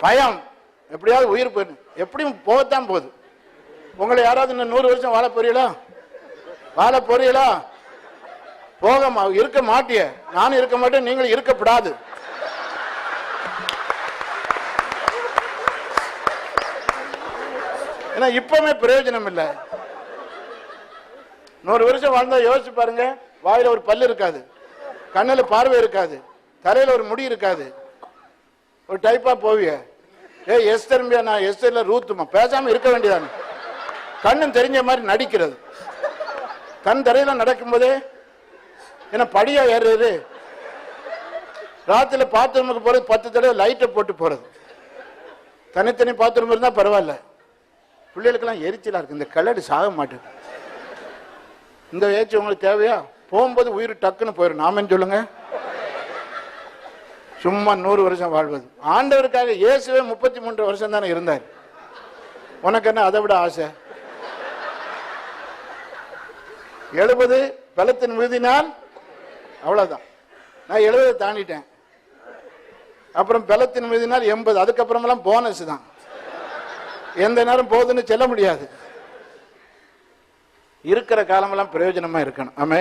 பயம். எப்படியாவது உயிர் போயிடும் எப்படியும் போகத்தான் போகுது. உங்களை யாராவது இன்னும் நூறு வருஷம் வாழ போறீங்களா? வாழ போறீங்களா? போக இருக்க மாட்டிய. நானும் இருக்க மாட்டேன் நீங்களும் இருக்கப்படாது. ஏன்னா இப்பவுமே பிரயோஜனம் இல்லை. நூறு வருஷம் வாழ்ந்தா யோசிச்சு பாருங்க வாயில ஒரு பல்லு இருக்காது. கண்ணில் பார்வை இருக்காது. தலையில ஒரு முடி இருக்காது. டைப்பா போவிய. ஏ எஸ்தர்ம்பியா நான் எஸ் எஸ்தர்ல ரூத்துமா பேசாம இருக்க வேண்டியதானே. கண்ணும் தெரிஞ்ச மாதிரி நடிக்கிறது. கண் தரையில நடக்கும்போதே என்ன படியா ஏறுறது? ராத்திரில பாத்ரூமுக்கு போறது பத்து தடவை லைட்டை போட்டு போறது. தனித்தனி பாத்ரூம் இருந்தா பரவாயில்ல. பிள்ளைகளுக்கெல்லாம் எரிச்சலா இருக்கு. இந்த கல்லடி சாக மாட்டேங்குது. இந்த ஏச்சு உங்களுக்கு தேவையா? போகும்போது உயிர் டக்குன்னு போயிடும் நாமன்னு சொல்லுங்க? சும்மா நூறு வருஷம் வாழ்வது. ஆண்டவருக்காக இயேசுவே முப்பத்தி மூன்று வருஷம் தானே இருந்தார். உனக்கு என்ன அதை விட ஆசை? எழுபது பலத்தின் மிகுதினால் அவ்வளவுதான். நான் எழுபதை தாண்டிட்டேன். அப்புறம் பலத்தின் மிகுதினால் எண்பது. அதுக்கப்புறமெல்லாம் போனஸ் தான். எந்த நேரம் போகுதுன்னு சொல்ல முடியாது. இருக்கிற காலமெல்லாம் பிரயோஜனமா இருக்கணும். ஆமே